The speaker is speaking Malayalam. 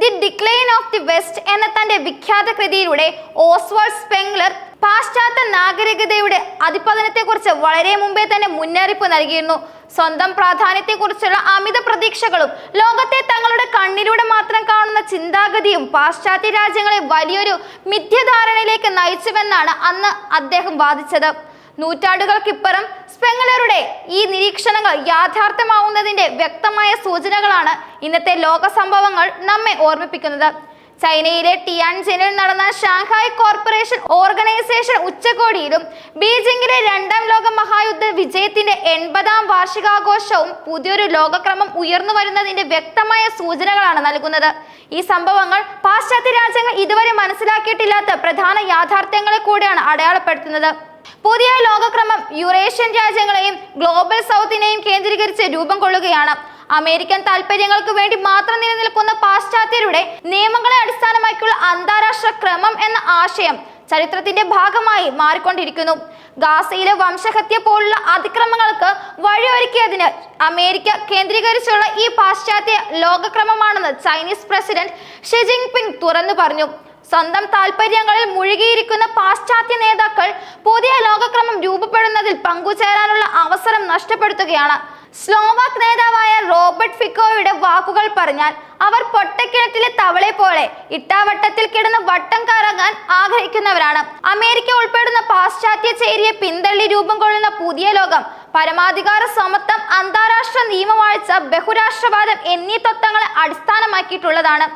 The decline of the West എന്ന തന്റെ വിഖ്യാത കൃതിയിലൂടെ ഓസ്വാൾഡ് സ്പെംഗ്ലർ പാശ്ചാത്യ നാഗരികതയുടെ അതിപതനത്തെക്കുറിച്ച് വളരെ മുമ്പേ തന്നെ മുന്നറിയിപ്പ് നൽകിയിരുന്നു. സ്വന്തം പ്രാധാന്യത്തെക്കുറിച്ചുള്ള അമിത പ്രതീക്ഷകളും ലോകത്തെ തങ്ങളുടെ കണ്ണിലൂടെ മാത്രം കാണുന്ന ചിന്താഗതിയും പാശ്ചാത്യ രാജ്യങ്ങളെ വലിയൊരു മിഥ്യധാരണയിലേക്ക് നയിച്ചുവെന്നാണ് അന്ന് അദ്ദേഹം വാദിച്ചത്. നൂറ്റാണ്ടുകൾക്കിപ്പുറം സ്പെങ്ങലറുടെ ഈ നിരീക്ഷണങ്ങൾ യാഥാർത്ഥ്യമാവുന്നതിന്റെ വ്യക്തമായ സൂചനകളാണ് ഇന്നത്തെ ലോക സംഭവങ്ങൾ നമ്മെ ഓർമ്മിപ്പിക്കുന്നത്. ചൈനയിലെ ടിയാൻജിനിൽ നടന്ന ഷാങ്ഹായ് കോർപ്പറേഷൻ ഓർഗനൈസേഷൻ ഉച്ചകോടിയിലും ബീജിംഗിലെ രണ്ടാം ലോക മഹായുദ്ധ വിജയത്തിന്റെ എൺപതാം വാർഷികാഘോഷവും പുതിയൊരു ലോകക്രമം ഉയർന്നു വരുന്നതിന്റെ വ്യക്തമായ സൂചനകളാണ് നൽകുന്നത്. ഈ സംഭവങ്ങൾ പാശ്ചാത്യ രാജ്യങ്ങൾ ഇതുവരെ മനസ്സിലാക്കിയിട്ടില്ലാത്ത പ്രധാന യാഥാർത്ഥ്യങ്ങളെ കൂടിയാണ് അടയാളപ്പെടുത്തുന്നത്. പുതിയ ലോകക്രമം യുറേഷ്യൻ രാജ്യങ്ങളെയും ഗ്ലോബൽ സൗത്തിനെയും കേന്ദ്രീകരിച്ച് രൂപം കൊള്ളുകയാണ്. അമേരിക്കൻ താല്പര്യങ്ങൾക്ക് വേണ്ടി മാത്രം നിലനിൽക്കുന്ന പാശ്ചാത്യരുടെ നിയമങ്ങളെ അടിസ്ഥാനമാക്കിയുള്ള അന്താരാഷ്ട്ര ക്രമം എന്ന ആശയം ചരിത്രത്തിന്റെ ഭാഗമായി മാറിക്കൊണ്ടിരിക്കുന്നു. ഗാസയിലെ വംശഹത്യ പോലുള്ള അതിക്രമങ്ങൾക്ക് വഴിയൊരുക്കിയതിന് അമേരിക്ക കേന്ദ്രീകരിച്ചുള്ള ഈ പാശ്ചാത്യ ലോകക്രമമാണെന്ന് ചൈനീസ് പ്രസിഡന്റ് ഷി ജിൻപിങ് തുറന്നു പറഞ്ഞു. സ്വന്തം താല്പര്യങ്ങളിൽ മുഴുകിയിരിക്കുന്ന പാശ്ചാത്യ നേതാക്കൾ പുതിയ ലോകക്രമം രൂപപ്പെടുന്നതിൽ പങ്കുചേരാനുള്ള അവസരം നഷ്ടപ്പെടുത്തുകയാണ്. സ്ലോവാക് നേതാവായ റോബർട്ട് ഫിക്കോയുടെ വാക്കുകൾ പറഞ്ഞാൽ അവർ പൊട്ടക്കിണറ്റിലെ തവളെ പോലെ ഇട്ടാവട്ടത്തിൽ കിടന്ന് വട്ടം കറങ്ങാൻ ആഗ്രഹിക്കുന്നവരാണ്. അമേരിക്ക ഉൾപ്പെടുന്ന പാശ്ചാത്യ ചേരിയെ പിന്തള്ളി രൂപം കൊള്ളുന്ന പുതിയ ലോകം പരമാധികാര സമത്വം അന്താരാഷ്ട്ര നിയമവാഴ്ച ബഹുരാഷ്ട്രവാദം എന്നീ തത്വങ്ങളെ അടിസ്ഥാനമാക്കിയിട്ടുള്ളതാണ്.